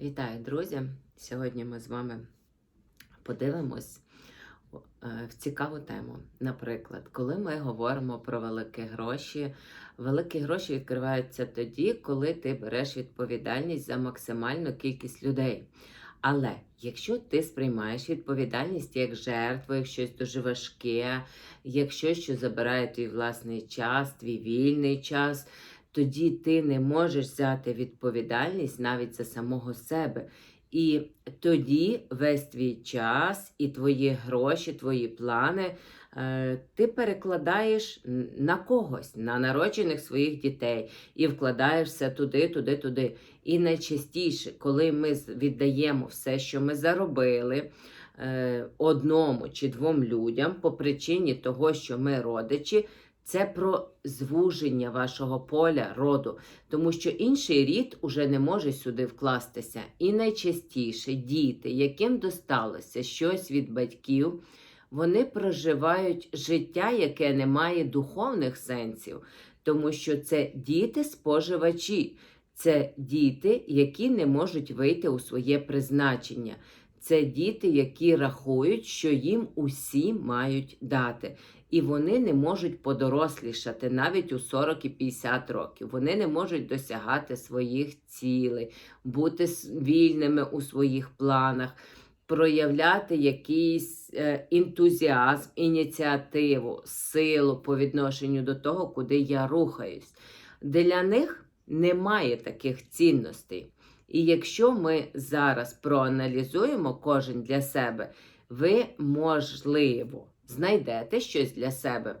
Вітаю, друзі! Сьогодні ми з вами подивимось е, в цікаву тему. Наприклад, коли ми говоримо про великі гроші, великі гроші відкриваються тоді, коли ти береш відповідальність за максимальну кількість людей. Але якщо ти сприймаєш відповідальність як жертву, як щось дуже важке, як щось, що забирає твій власний час, твій вільний час, тоді ти не можеш взяти відповідальність навіть за самого себе. І тоді весь твій час і твої гроші, твої плани е, ти перекладаєш на когось, на народжених своїх дітей, і вкладаєшся туди, туди, туди. І найчастіше, коли ми віддаємо все, що ми заробили. е, Одному чи двом людям по причині того, що ми родичі, це про звуження вашого поля роду, тому що інший рід уже не може сюди вкластися. І найчастіше діти, яким досталося щось від батьків, вони проживають життя, яке не має духовних сенсів, тому що це діти-споживачі, це діти, які не можуть вийти у своє призначення. Це діти, які рахують, що їм усі мають дати. І вони не можуть подорослішати навіть у 40 і 50 років. Вони не можуть досягати своїх цілей, бути вільними у своїх планах, проявляти якийсь е, ентузіазм, ініціативу, силу по відношенню до того, куди я рухаюсь. Для них немає таких цінностей. І якщо ми зараз проаналізуємо кожен для себе, ви можливо знайдете щось для себе.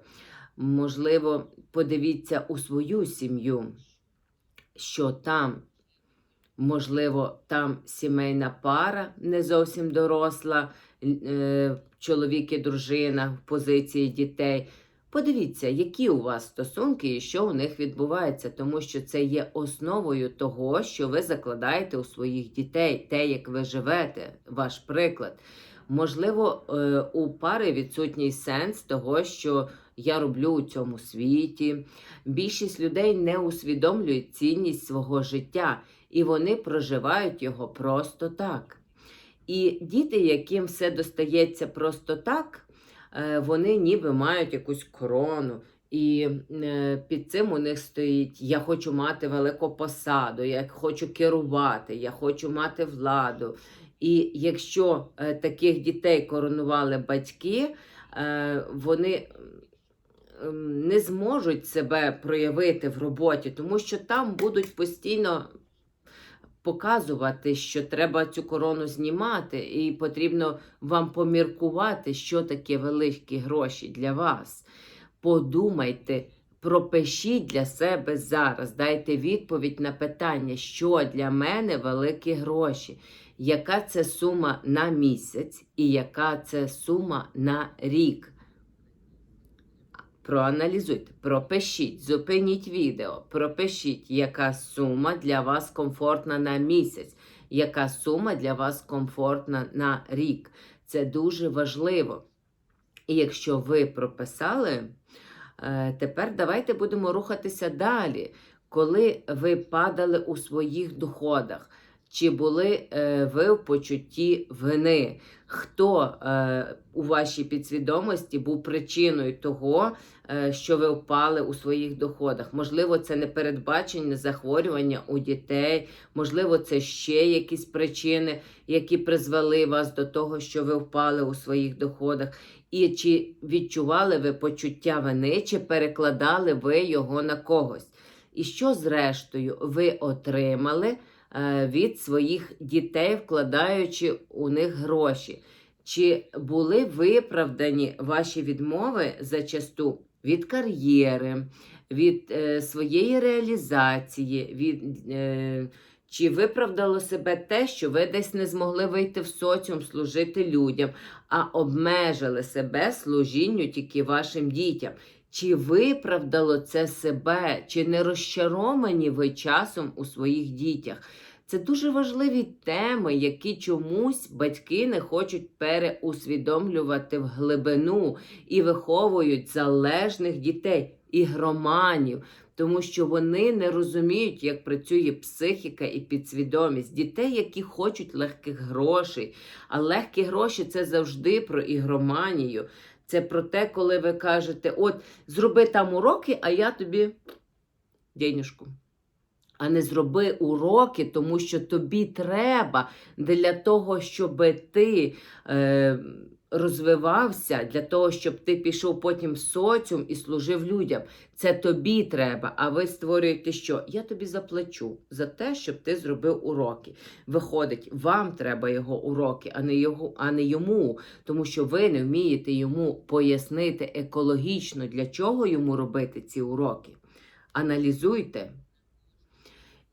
Можливо, подивіться у свою сім'ю, що там, можливо, там сімейна пара не зовсім доросла, е, чоловік і дружина в позиції дітей. Подивіться, які у вас стосунки і що у них відбувається, тому що це є основою того, що ви закладаєте у своїх дітей, те, як ви живете, ваш приклад. Можливо, е, у пари відсутній сенс того, що я роблю у цьому світі. Більшість людей не усвідомлюють цінність свого життя, і вони проживають його просто так. І діти, яким все достається просто так, вони ніби мають якусь корону. І е, під цим у них стоїть: я хочу мати велику посаду, я хочу керувати, я хочу мати владу. І якщо е, таких дітей коронували батьки, е, вони ем, не зможуть себе проявити в роботі, тому що там будуть постійно показувати, що треба цю корону знімати, і потрібно вам поміркувати, що таке великі гроші для вас. Подумайте. Пропишіть для себе зараз, дайте відповідь на питання, що для мене великі гроші, яка це сума на місяць і яка це сума на рік. Проаналізуйте, пропишіть, зупиніть відео, пропишіть, яка сума для вас комфортна на місяць, яка сума для вас комфортна на рік. Це дуже важливо. І якщо ви прописали, е, тепер давайте будемо рухатися далі. Коли ви падали у своїх доходах, чи були е, ви в почутті вини? Хто е, у вашій підсвідомості був причиною того, е, що ви впали у своїх доходах? Можливо, це непередбачені захворювання у дітей, можливо, це ще якісь причини, які призвели вас до того, що ви впали у своїх доходах. І чи відчували ви почуття вини, чи перекладали ви його на когось? І що, зрештою, ви отримали від своїх дітей, вкладаючи у них гроші? Чи були виправдані ваші відмови зачасту від кар'єри, від е, своєї реалізації, від, е, чи виправдало себе те, що ви десь не змогли вийти в соціум, служити людям, а обмежили себе служінню тільки вашим дітям? Чи виправдало це себе, чи не розчаровані ви часом у своїх дітях? Це дуже важливі теми, які чомусь батьки не хочуть переусвідомлювати в глибину і виховують залежних дітей, ігроманів. тому що вони не розуміють, як працює психіка і підсвідомість дітей, які хочуть легких грошей. А легкі гроші це завжди про ігроманію. Це про те, коли ви кажете: от зроби там уроки, а я тобі денюжку. А не зроби уроки, тому що тобі треба для того, щоб ти е, розвивався, для того, щоб ти пішов потім в соціум і служив людям. Це тобі треба. А ви створюєте що? Я тобі заплачу за те, щоб ти зробив уроки. Виходить, вам треба його уроки, а не його, а не йому, тому що ви не вмієте йому пояснити екологічно, для чого йому робити ці уроки. Аналізуйте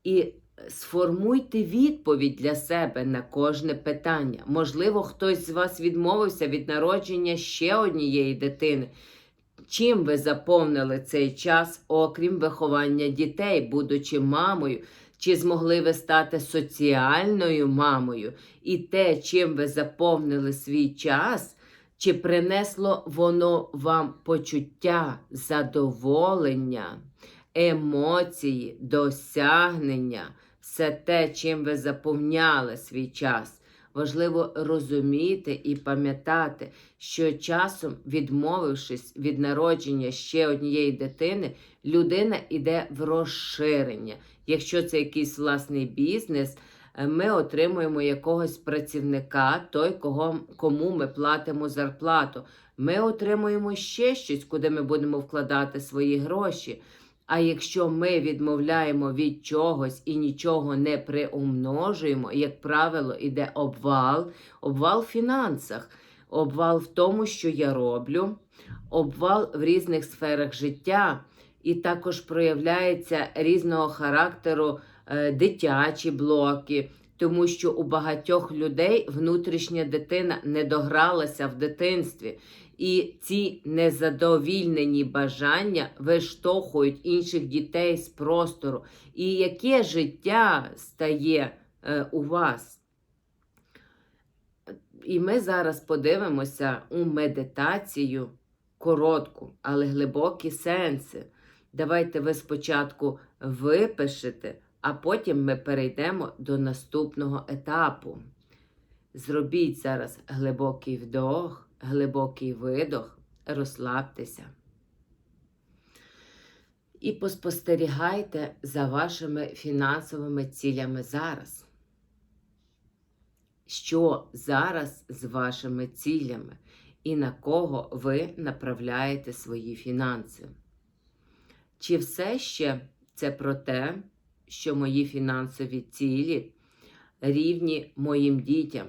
і сформуйте відповідь для себе на кожне питання. Можливо, хтось з вас відмовився від народження ще однієї дитини. Чим ви заповнили цей час, окрім виховання дітей, будучи мамою, чи змогли ви стати соціальною мамою? І те, чим ви заповнили свій час, чи принесло воно вам почуття, задоволення, емоції, досягнення, все те, чим ви заповняли свій час. Важливо розуміти і пам'ятати, що часом, відмовившись від народження ще однієї дитини, людина йде в розширення. Якщо це якийсь власний бізнес, е, ми отримуємо якогось працівника, той, кого, кому ми платимо зарплату. Ми отримуємо ще щось, куди ми будемо вкладати свої гроші. А якщо ми відмовляємо від чогось і нічого не приумножуємо, як правило, іде обвал, обвал в фінансах, обвал в тому, що я роблю, обвал в різних сферах життя, і також проявляється різного характеру е, дитячі блоки. Тому що у багатьох людей внутрішня дитина не догралася в дитинстві. І ці незадовільнені бажання виштовхують інших дітей з простору. І яке життя стає е, у вас? І ми зараз подивимося у медитацію коротку, але глибокі сенси. Давайте ви спочатку випишете, а потім ми перейдемо до наступного етапу. Зробіть зараз глибокий вдох глибокий видох, розслабтеся. І поспостерігайте за вашими фінансовими цілями зараз. Що зараз з вашими цілями і на кого ви направляєте свої фінанси? Чи все ще це про те, що мої фінансові цілі рівні моїм дітям?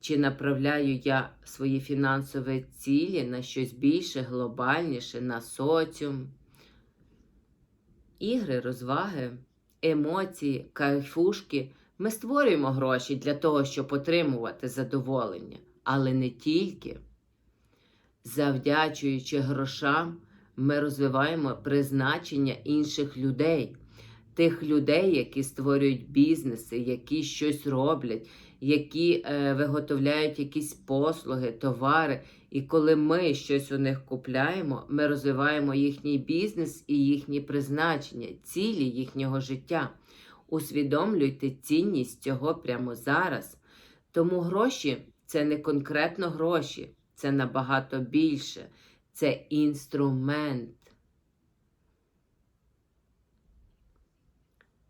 Чи направляю я свої фінансові цілі на щось більше, глобальніше, на соціум? Ігри, розваги, емоції, кайфушки. Ми створюємо гроші для того, щоб отримувати задоволення, але не тільки. Завдячуючи грошам, ми розвиваємо призначення інших людей, тих людей, які створюють бізнеси, які щось роблять які е, виготовляють якісь послуги, товари. І коли ми щось у них купляємо, ми розвиваємо їхній бізнес і їхні призначення, цілі їхнього життя. Усвідомлюйте цінність цього прямо зараз. Тому гроші це не конкретно гроші, це набагато більше. Це інструмент.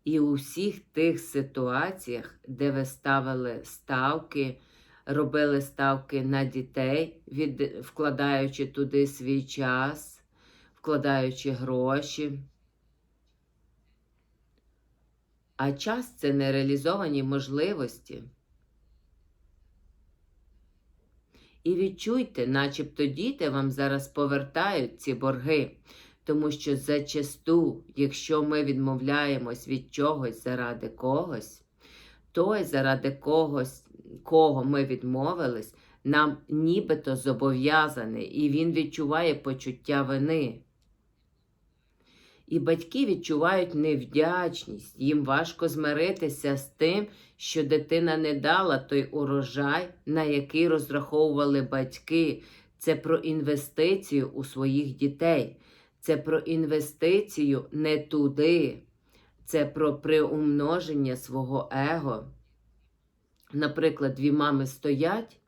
І у всіх тих ситуаціях, де ви ставили ставки, робили ставки на дітей, від, вкладаючи туди свій час, вкладаючи гроші. А час це нереалізовані можливості. І відчуйте, начебто діти вам зараз повертають ці борги. Тому що зачасту, якщо ми відмовляємось від чогось заради когось, той, заради когось, кого ми відмовились, нам нібито зобов'язаний, і він відчуває почуття вини. І батьки відчувають невдячність, їм важко змиритися з тим, що дитина не дала той урожай, на який розраховували батьки. Це про інвестицію у своїх дітей. Це про інвестицію не туди, це про приумноження свого его. Наприклад, дві мами стоять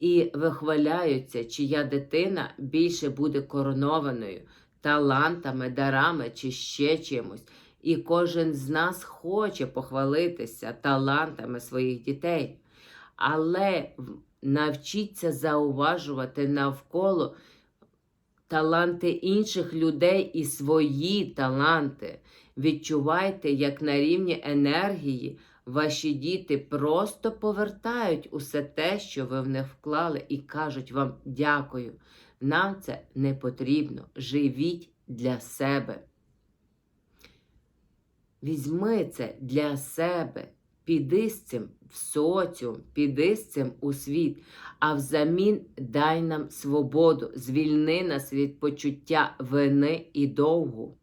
і вихваляються, чия дитина більше буде коронованою, талантами, дарами чи ще чимось. І кожен з нас хоче похвалитися талантами своїх дітей. Але навчіться зауважувати навколо таланти інших людей і свої таланти. Відчувайте, як на рівні енергії ваші діти просто повертають усе те, що ви в них вклали, і кажуть вам дякую. Нам це не потрібно. Живіть для себе. Візьми це для себе. Піди з цим в соціум, піди з цим у світ, а взамін дай нам свободу, звільни нас від почуття вини і довгу.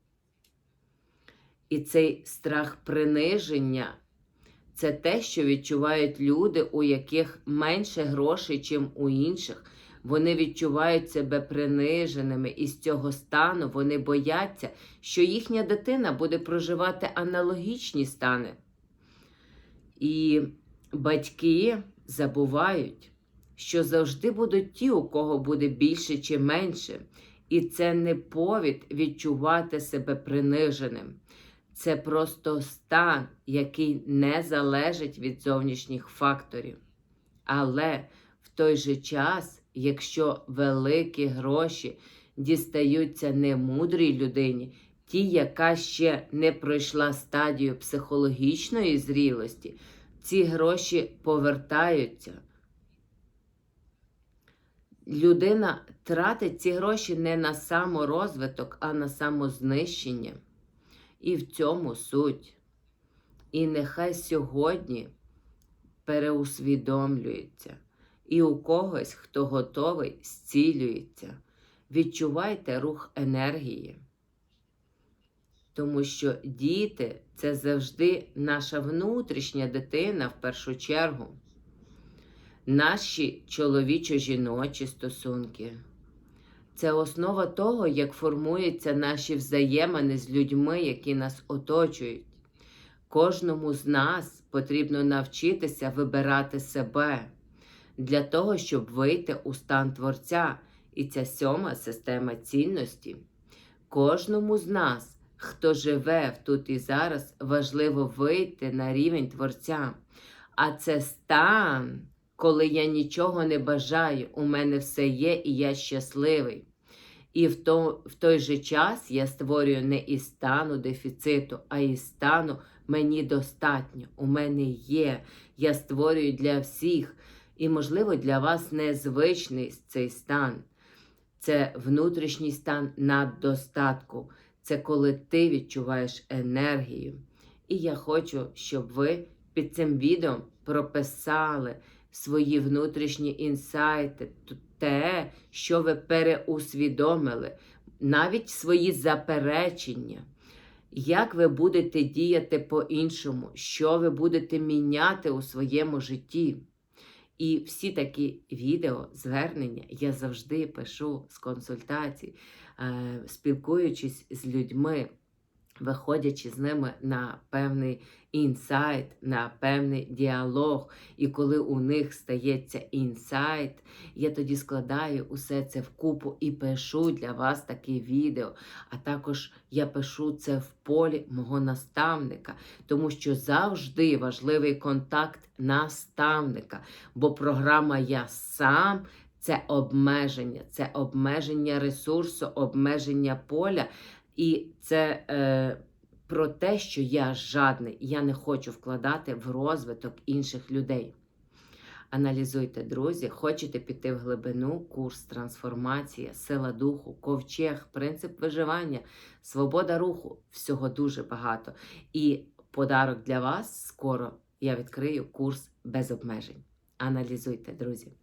І цей страх приниження це те, що відчувають люди, у яких менше грошей, чим у інших. Вони відчувають себе приниженими, і з цього стану вони бояться, що їхня дитина буде проживати аналогічні стани. І батьки забувають, що завжди будуть ті, у кого буде більше чи менше. І це не повід відчувати себе приниженим. Це просто стан, який не залежить від зовнішніх факторів. Але в той же час, якщо великі гроші дістаються не мудрій людині, ті, яка ще не пройшла стадію психологічної зрілості, ці гроші повертаються. Людина тратить ці гроші не на саморозвиток, а на самознищення. І в цьому суть. І нехай сьогодні переусвідомлюється. І у когось, хто готовий, зцілюється. Відчувайте рух енергії. Тому що діти це завжди наша внутрішня дитина в першу чергу. Наші чоловічо-жіночі стосунки. Це основа того, як формуються наші взаємини з людьми, які нас оточують. Кожному з нас потрібно навчитися вибирати себе для того, щоб вийти у стан творця. І ця сьома система цінності. Кожному з нас, хто живе тут і зараз, важливо вийти на рівень творця. А це стан, коли я нічого не бажаю, у мене все є, і я щасливий. І в, то, в той же час я створюю не із стану дефіциту, а із стану мені достатньо, у мене є. Я створюю для всіх. І, можливо, для вас незвичний цей стан. Це внутрішній стан наддостатку. Це коли ти відчуваєш енергію. І я хочу, щоб ви під цим відео прописали свої внутрішні інсайти, те, що ви переусвідомили, навіть свої заперечення. Як ви будете діяти по-іншому, що ви будете міняти у своєму житті? І всі такі відео, звернення я завжди пишу з консультацій, спілкуючись з людьми, виходячи з ними на певний інсайт, на певний діалог. І коли у них стається інсайт, я тоді складаю усе це вкупу і пишу для вас таке відео. А також я пишу це в полі мого наставника, тому що завжди важливий контакт наставника, бо програма Я сам. Це обмеження, це обмеження ресурсу, обмеження поля. І це е, про те, що я жадний, я не хочу вкладати в розвиток інших людей. Аналізуйте, друзі, хочете піти в глибину, курс, трансформація, сила духу, ковчег, принцип виживання, свобода руху всього дуже багато. І подарок для вас скоро я відкрию курс без обмежень. Аналізуйте, друзі.